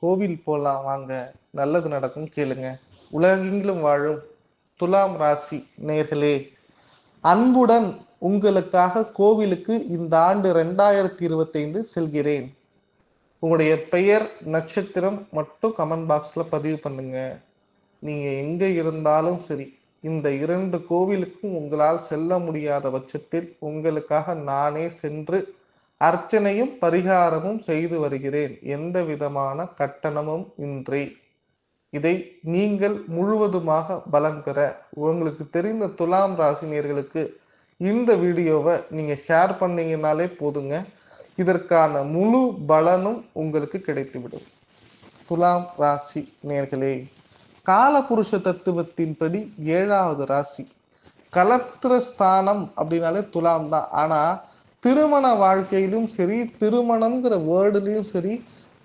கோவில் போலாம் வாங்க. நல்லது நடக்கும் கேளுங்க. உலகெங்கிலும் வாழும் துலாம் ராசி நேர்களே அன்புடன் உங்களுக்காக கோவிலுக்கு இந்த ஆண்டு ரெண்டாயிரத்தி இருபத்தைந்து செல்கிறேன். உங்களுடைய பெயர் நட்சத்திரம் மட்டும் கமெண்ட் பாக்ஸில் பதிவு பண்ணுங்க. நீங்கள் எங்கே இருந்தாலும் சரி இந்த இரண்டு கோவிலுக்கும் உங்களால் செல்ல முடியாத பட்சத்தில் உங்களுக்காக நானே சென்று அர்ச்சனையும் பரிகாரமும் செய்து வருகிறேன். எந்த விதமான கட்டணமும் இன்றி. இதை நீங்கள் முழுவதுமாக பலன் பெற. உங்களுக்கு தெரிந்த துலாம் ராசினியர்களுக்கு இந்த வீடியோவை நீங்க ஷேர் பண்ணீங்கனாலே போதுங்க. இதற்கான முழு பலனும் உங்களுக்கு கிடைத்துவிடும். துலாம் ராசி நேர்களே காலபுருஷ தத்துவத்தின்படி ஏழாவது ராசி. கலத்திர ஸ்தானம் அப்படின்னாலே துலாம் தான். ஆனா திருமண வாழ்க்கையிலும் சரி திருமணம்ங்கிற வேர்டுலையும் சரி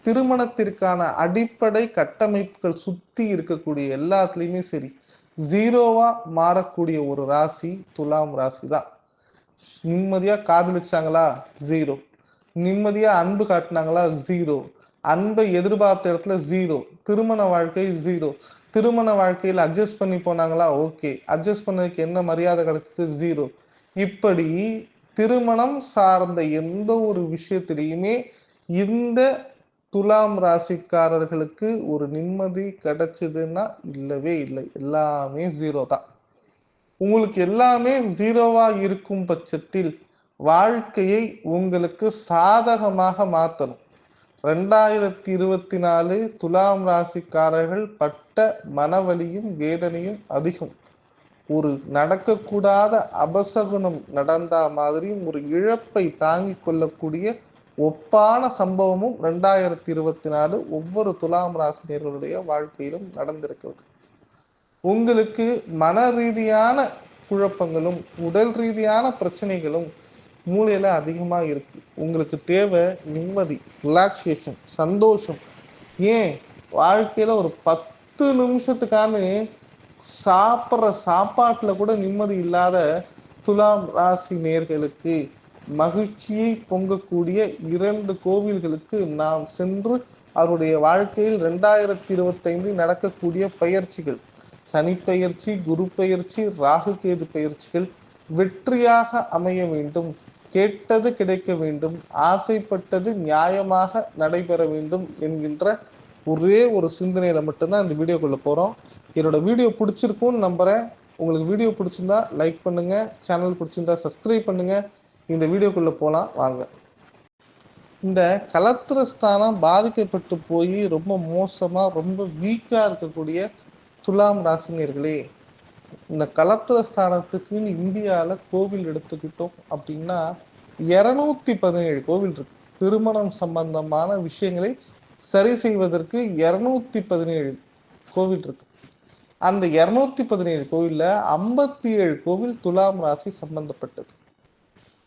திருமணத்திற்கான அடிப்படை கட்டமைப்புகள் சுத்தி இருக்கக்கூடிய எல்லாத்துலேயுமே சரி ஜீரோவா மாறக்கூடிய ஒரு ராசி துலாம் ராசி தான். நிம்மதியா காதலிச்சாங்களா? ஜீரோ நிம்மதியா அன்பு காட்டினாங்களா? ஜீரோ அன்பை எதிர்பார்த்த இடத்துல ஜீரோ திருமண வாழ்க்கை ஜீரோ திருமண வாழ்க்கையில் அட்ஜஸ்ட் பண்ணி போனாங்களா? ஓகே அட்ஜஸ்ட் பண்ணதுக்கு என்ன மரியாதை கிடைச்சது? ஜீரோ இப்படி திருமணம் சார்ந்த எந்த ஒரு விஷயத்திலையுமே இந்த துலாம் ராசிக்காரர்களுக்கு ஒரு நிம்மதி கிடைச்சதுன்னா இல்லவே இல்லை. எல்லாமே ஜீரோ தான். உங்களுக்கு எல்லாமே ஜீரோவா இருக்கும் பட்சத்தில் வாழ்க்கையை உங்களுக்கு சாதகமாக மாற்றணும் ரெண்டாயிரத்தி இருபத்தி நாலு துலாம் ராசிக்காரர்கள் பட்ட மனவலியும் வேதனையும் அதிகம். ஒரு நடக்கக்கூடாத அபசகுணம் நடந்தா மாதிரியும் ஒரு இழப்பை தாங்கி கொள்ளக்கூடிய ஒப்பான சம்பவமும் ரெண்டாயிரத்தி இருபத்தி நாலு ஒவ்வொரு துலாம் ராசினியர்களுடைய வாழ்க்கையிலும் நடந்திருக்கிறது. உங்களுக்கு மன ரீதியான குழப்பங்களும் உடல் ரீதியான பிரச்சனைகளும் மூளையில அதிகமா இருக்கு. உங்களுக்கு தேவை நிம்மதி ரிலாக்ஸேஷன் சந்தோஷம். ஏன்? வாழ்க்கையில ஒரு பத்து நிமிஷத்துக்கான சாப்பிட்ற சாப்பாட்டில் கூட நிம்மதி இல்லாத துலாம் ராசி நேர்களுக்கு மகிழ்ச்சியை பொங்கக்கூடிய இரண்டு கோவில்களுக்கு நாம் சென்று அவருடைய வாழ்க்கையில் ரெண்டாயிரத்தி இருபத்தைந்து நடக்கக்கூடிய பயிற்சிகள். சனி பயிற்சி குரு பயிற்சி ராகு கேது பயிற்சிகள் வெற்றியாக அமைய வேண்டும். கேட்டது கிடைக்க வேண்டும். ஆசைப்பட்டது நியாயமாக நடைபெற வேண்டும் என்கின்ற ஒரே ஒரு சிந்தனையில மட்டும்தான் இந்த வீடியோக்குள்ள போறோம். என்னோட வீடியோ பிடிச்சிருக்கும்னு நம்புகிறேன் உங்களுக்கு வீடியோ பிடிச்சிருந்தா லைக் பண்ணுங்க. சேனல் பிடிச்சிருந்தா சப்ஸ்கிரைப் பண்ணுங்க. இந்த வீடியோக்குள்ளே போகலாம் வாங்க. இந்த கலத்திரஸ்தானம் பாதிக்கப்பட்டு போய் ரொம்ப மோசமாக ரொம்ப வீக்காக இருக்கக்கூடிய துலாம் ராசினியர்களே இந்த கலத்திர ஸ்தானத்துக்குன்னு இந்தியாவில் கோவில் எடுத்துக்கிட்டோம் அப்படின்னா இரநூத்தி பதினேழு கோவில் இருக்கு. திருமணம் சம்பந்தமான விஷயங்களை சரி செய்வதற்கு இரநூத்தி பதினேழு கோவில் இருக்கு. அந்த இருநூத்தி பதினேழு கோவில்ல ஐம்பத்தி ஏழு கோவில் துலாம் ராசி சம்பந்தப்பட்டது.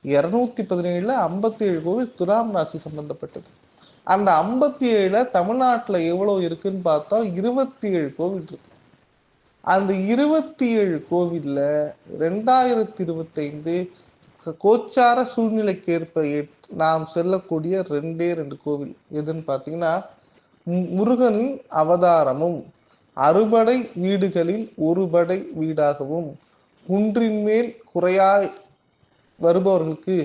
இருநூத்தி பதினேழுல ஐம்பத்தி ஏழு கோவில் துலாம் ராசி சம்பந்தப்பட்டது. அந்த ஐம்பத்தி ஏழுல தமிழ்நாட்டுல எவ்வளவு இருக்குன்னு பார்த்தா இருபத்தி ஏழு கோவில் இருக்கு. அந்த இருபத்தி ஏழு கோவில்ல ரெண்டாயிரத்தி இருபத்தைந்து கோச்சார சூழ்நிலைக்கு ஏற்ப நாம் செல்லக்கூடிய ரெண்டே ரெண்டு கோவில். எதுன்னு பார்த்தீங்கன்னா முருகனின் அவதாரமும் அறுபடை வீடுகளில் ஒருபடை வீடாகவும் குன்றின் மேல் குறையாய் வருபவர்களுக்கு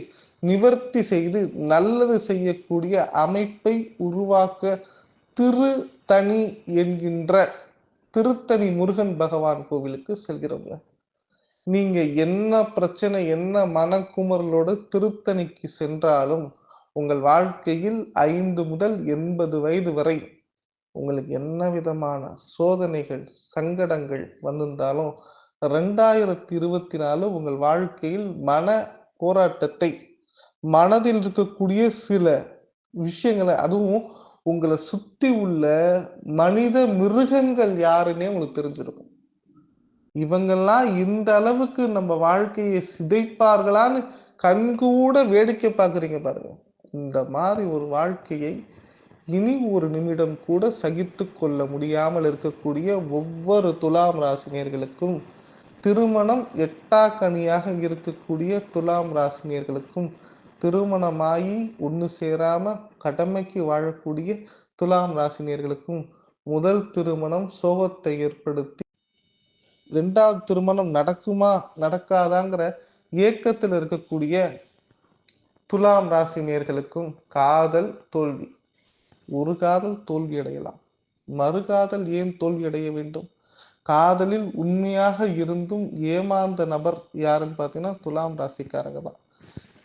நிவர்த்தி செய்து நல்லது செய்யக்கூடிய அமைப்பை உருவாக்க திரு தனி என்கின்ற திருத்தணி முருகன் பகவான் கோவிலுக்கு செல்கிறவங்க நீங்க என்ன பிரச்சனை என்ன மனக்குமரலோடு திருத்தணிக்கு சென்றாலும் உங்கள் வாழ்க்கையில் ஐந்து முதல் எண்பது வயது வரை உங்களுக்கு என்ன விதமான சோதனைகள் சங்கடங்கள் வந்திருந்தாலும் ரெண்டாயிரத்தி இருபத்தி நாலு உங்கள் வாழ்க்கையில் மன போராட்டத்தை மனதில் இருக்கக்கூடிய சில விஷயங்களை அதுவும் உங்களை சுத்தி உள்ள மனித மிருகங்கள் யாருன்னே உங்களுக்கு தெரிஞ்சிருக்கும். இவங்கெல்லாம் இந்த அளவுக்கு நம்ம வாழ்க்கையை சிதைப்பார்களான்னு கண்கூட வேடிக்கை பார்க்குறீங்க பாருங்க. இந்த மாதிரி ஒரு வாழ்க்கையை இனி ஒரு நிமிடம் கூட சகித்து கொள்ள முடியாமல் இருக்கக்கூடிய ஒவ்வொரு துலாம் ராசினியர்களுக்கும் திருமணம் எட்டாக்கனியாக இருக்கக்கூடிய துலாம் ராசினியர்களுக்கும் திருமணமாகி ஒன்று சேராம கடமைக்கு வாழக்கூடிய துலாம் ராசினியர்களுக்கும் முதல் திருமணம் சோகத்தை ஏற்படுத்தி ரெண்டாவது திருமணம் நடக்குமா நடக்காதாங்கிற ஏக்கத்தில் இருக்கக்கூடிய துலாம் ராசினியர்களுக்கும் காதல் தோல்வி. ஒரு காதல் தோல்வி அடையலாம் மறுகாதல் ஏன் தோல்வியடைய வேண்டும்? காதலில் உண்மையாக இருந்தும் ஏமாந்த நபர் யாருன்னு பார்த்தீங்கன்னா துலாம் ராசிக்காரங்க தான்.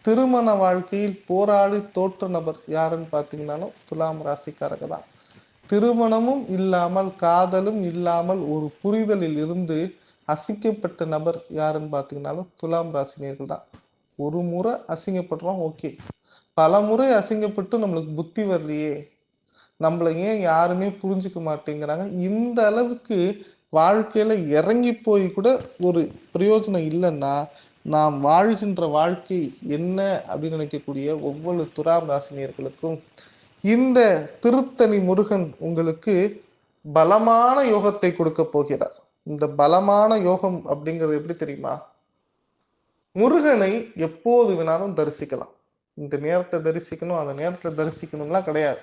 திருமண வாழ்க்கையில் போராடி தோற்ற நபர் யாருன்னு பார்த்தீங்கன்னாலும் துலாம் ராசிக்காரங்க தான். திருமணமும் இல்லாமல் காதலும் இல்லாமல் ஒரு புரிதலில் இருந்து அசிக்கப்பட்ட நபர் யாருன்னு பார்த்தீங்கன்னாலும் துலாம் ராசினியர்கள் தான். ஒரு முறை அசிங்கப்படுறோம் ஓகே. பல முறை அசிங்கப்பட்டு நம்மளுக்கு புத்தி வரலையே. நம்மளை ஏன் யாருமே புரிஞ்சுக்க மாட்டேங்கிறாங்க? இந்த அளவுக்கு வாழ்க்கையில இறங்கி போய் கூட ஒரு பிரயோஜனம் இல்லைன்னா நாம் வாழ்கின்ற வாழ்க்கை என்ன அப்படின்னு நினைக்கக்கூடிய ஒவ்வொரு துராம் ராசினியர்களுக்கும் இந்த திருத்தணி முருகன் உங்களுக்கு பலமான யோகத்தை கொடுக்க போகிறார். இந்த பலமான யோகம் அப்படிங்கிறது எப்படி தெரியுமா? முருகனை எப்போது வேணாலும் தரிசிக்கலாம். இந்த நேரத்தை தரிசிக்கணும் அந்த நேரத்தை தரிசிக்கணும்லாம் கிடையாது.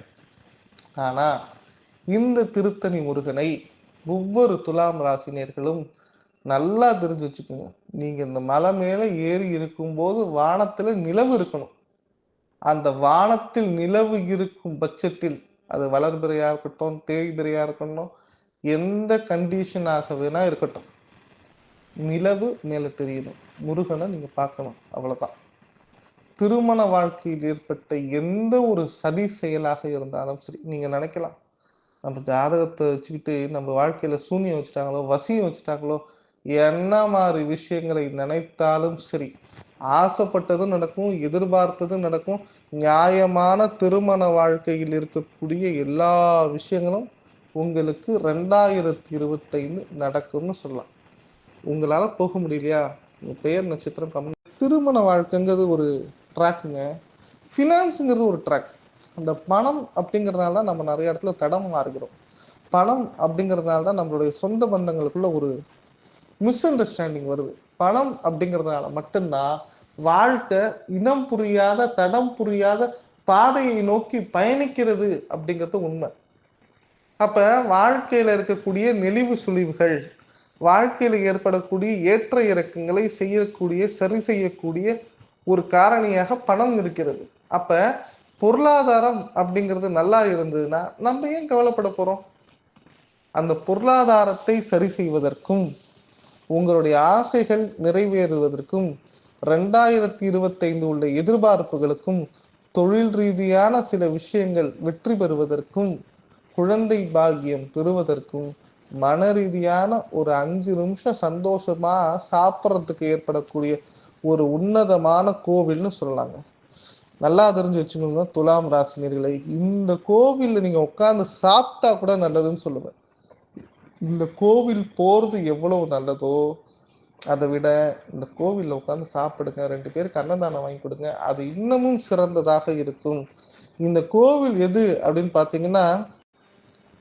ஆனா இந்த திருத்தணி முருகனை ஒவ்வொரு துலாம் ராசினியர்களும் நல்லா தெரிஞ்சு வச்சுக்கோங்க. நீங்க இந்த மலை மேல ஏறி இருக்கும்போது வானத்துல நிலவு இருக்கணும். அந்த வானத்தில் நிலவு இருக்கும் பட்சத்தில் அது வளர்பிறையா இருக்கட்டும் தேய்பிறையா இருக்கட்டும் எந்த கண்டிஷனாக வேணா இருக்கட்டும். நிலவு மேல தெரியணும். முருகனை நீங்க பார்க்கணும். அவ்வளவுதான். திருமண வாழ்க்கையில் ஏற்பட்ட எந்த ஒரு சதி செயலாக இருந்தாலும் சரி நீங்க நினைக்கலாம். நம்ம ஜாதகத்தை வச்சுக்கிட்டு நம்ம வாழ்க்கையில சூனியம் வச்சுட்டாங்களோ வசியம் வச்சுட்டாங்களோ என்ன மாதிரி விஷயங்களை நினைத்தாலும் சரி ஆசைப்பட்டதும் நடக்கும் எதிர்பார்த்ததும் நடக்கும் நியாயமான திருமண வாழ்க்கையில் இருக்கக்கூடிய எல்லா விஷயங்களும் உங்களுக்கு ரெண்டாயிரத்தி இருபத்தைந்து நடக்கும்னு சொல்லலாம். உங்களால போக முடியலையா? உங்க பெயர் நட்சத்திரம் கம்மி திருமண வாழ்க்கைங்கிறது ஒரு ட்ராக்குங்க. ஃபினான்ஸுங்கிறது ஒரு ட்ராக். அந்த பணம் அப்படிங்கிறதுனால தான் நம்ம நிறைய இடத்துல தடம் மாறுகிறோம். பணம் அப்படிங்கிறதுனால தான் நம்மளுடைய சொந்த பந்தங்களுக்குள்ள ஒரு மிஸ் அண்டர்ஸ்டாண்டிங் வருது. பணம் அப்படிங்கிறதுனால மட்டும்தான் வாழ்க்கை இனம் புரியாத தடம் புரியாத பாதையை நோக்கி பயணிக்கிறது அப்படிங்கிறது உண்மை. அப்ப வாழ்க்கையில இருக்கக்கூடிய நெளிவு சுழிவுகள் வாழ்க்கையில ஏற்படக்கூடிய ஏற்ற இறக்கங்களை செய்யக்கூடிய சரி செய்யக்கூடிய ஒரு காரணியாக பணம் இருக்கிறது. அப்ப பொருளாதாரம் அப்படிங்கிறது நல்லா இருந்ததுன்னா நம்ம ஏன் கவலைப்பட போறோம்? அந்த பொருளாதாரத்தை சரி செய்வதற்கும் உங்களுடைய ஆசைகள் நிறைவேறுவதற்கும் ரெண்டாயிரத்தி இருபத்தைந்து உள்ள எதிர்பார்ப்புகளுக்கும் தொழில் ரீதியான சில விஷயங்கள் வெற்றி பெறுவதற்கும் குழந்தை பாக்கியம் பெறுவதற்கும் மன ரீதியான ஒரு அஞ்சு நிமிஷம் சந்தோஷமா சாப்பிட்றதுக்கு ஏற்படக்கூடிய ஒரு உன்னதமான கோவில்னு சொல்லலாங்க நல்லா தெரிஞ்சு வச்சுக்கோங்க துலாம் ராசினியர்களை இந்த கோவிலில் நீங்கள் உட்காந்து சாப்பிட்டா கூட நல்லதுன்னு சொல்லுவேன். இந்த கோவில் போகிறது எவ்வளவு நல்லதோ அதை விட இந்த கோவிலில் உட்காந்து சாப்பிடுங்க ரெண்டு பேருக்கு அன்னதானம் வாங்கி கொடுங்க அது இன்னமும் சிறந்ததாக இருக்கும். இந்த கோவில் எது அப்படின்னு பார்த்தீங்கன்னா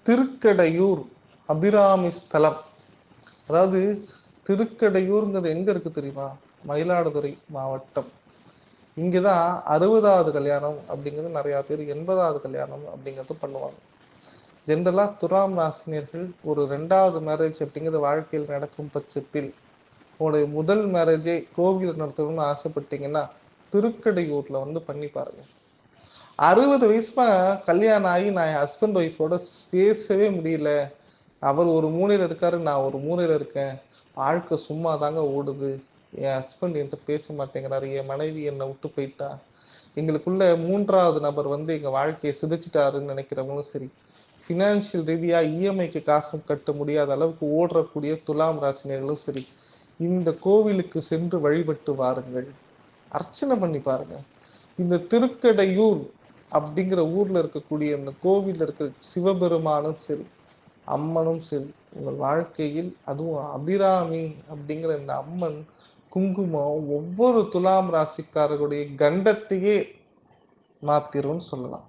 திருக்கடையூர் அபிராமி ஸ்தலம். அதாவது திருக்கடையூருங்கிறது எங்கே இருக்குது தெரியுமா? மயிலாடுதுறை மாவட்டம். இங்கேதான் அறுபதாவது கல்யாணம் அப்படிங்கிறது நிறையா பேர் எண்பதாவது கல்யாணம் அப்படிங்கிறது பண்ணுவாங்க. ஜென்ரலாக துராம் ராசினியர்கள் ஒரு ரெண்டாவது மேரேஜ் அப்படிங்கிறது வாழ்க்கையில் நடக்கும் பட்சத்தில் உங்களுடைய முதல் மேரேஜே கோவில் நடத்தணும்னு ஆசைப்பட்டீங்கன்னா திருக்கடையூர்ல வந்து பண்ணி பாருங்க. அறுபது வயசுமா கல்யாணம் ஆகி நான் என் ஹஸ்பண்ட் ஒய்ஃபோட பேசவே முடியல. அவர் ஒரு மூனையில் இருக்காரு நான் ஒரு மூனையில் இருக்கேன். வாழ்க்கை சும்மா தாங்க ஓடுது. என் ஹஸ்பண்ட் என்கிட்ட பேச மாட்டேங்கிறாரு. என் மனைவி என்னை விட்டு போயிட்டா. எங்களுக்குள்ள மூன்றாவது நபர் வந்து எங்க வாழ்க்கையை சிதைச்சிட்டாருன்னு நினைக்கிறவங்களும் சரி. ஃபினான்ஷியல் ரீதியா இஎம்ஐக்கு காசும் கட்ட முடியாத அளவுக்கு ஓடுறக்கூடிய துலாம் ராசினியர்களும் சரி இந்த கோவிலுக்கு சென்று வழிபட்டு வாருங்கள். அர்ச்சனை பண்ணி பாருங்க. இந்த திருக்கடையூர் அப்படிங்கிற ஊர்ல இருக்கக்கூடிய இந்த கோவிலில் இருக்கிற சிவபெருமானும் சரி அம்மனும் சரி உங்கள் வாழ்க்கையில் அதுவும் அபிராமி அப்படிங்கிற இந்த அம்மன் குங்குமம் ஒவ்வொரு துலாம் ராசிக்காரர்களுடைய கண்டத்தையே மாத்திரும்னு சொல்லலாம்.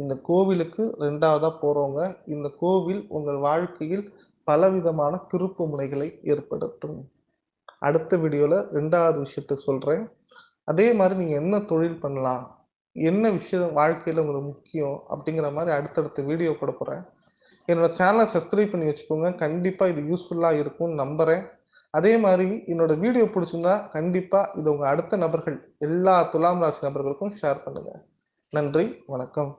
இந்த கோவிலுக்கு ரெண்டாவதா போறவங்க இந்த கோவில் உங்கள் வாழ்க்கையில் பலவிதமான திருப்பு முனைகளை ஏற்படுத்தும். அடுத்த வீடியோல ரெண்டாவது விஷயத்த சொல்றேன். அதே மாதிரி நீங்க என்ன தொழில் பண்ணலாம் என்ன விஷயம் வாழ்க்கையில உங்களுக்கு முக்கியம் அப்படிங்கிற மாதிரி அடுத்தடுத்த வீடியோ போட போறேன். என்னோட சேனலை சப்ஸ்கிரைப் பண்ணி வச்சுக்கோங்க. கண்டிப்பா இது யூஸ்ஃபுல்லா இருக்கும்னு நம்புறேன். அதே மாதிரி என்னோட வீடியோ பிடிச்சிருந்தா கண்டிப்பா இது உங்க அடுத்த நபர்கள் எல்லா துலாம் ராசி நபர்களுக்கும் ஷேர் பண்ணுங்க. நன்றி வணக்கம்.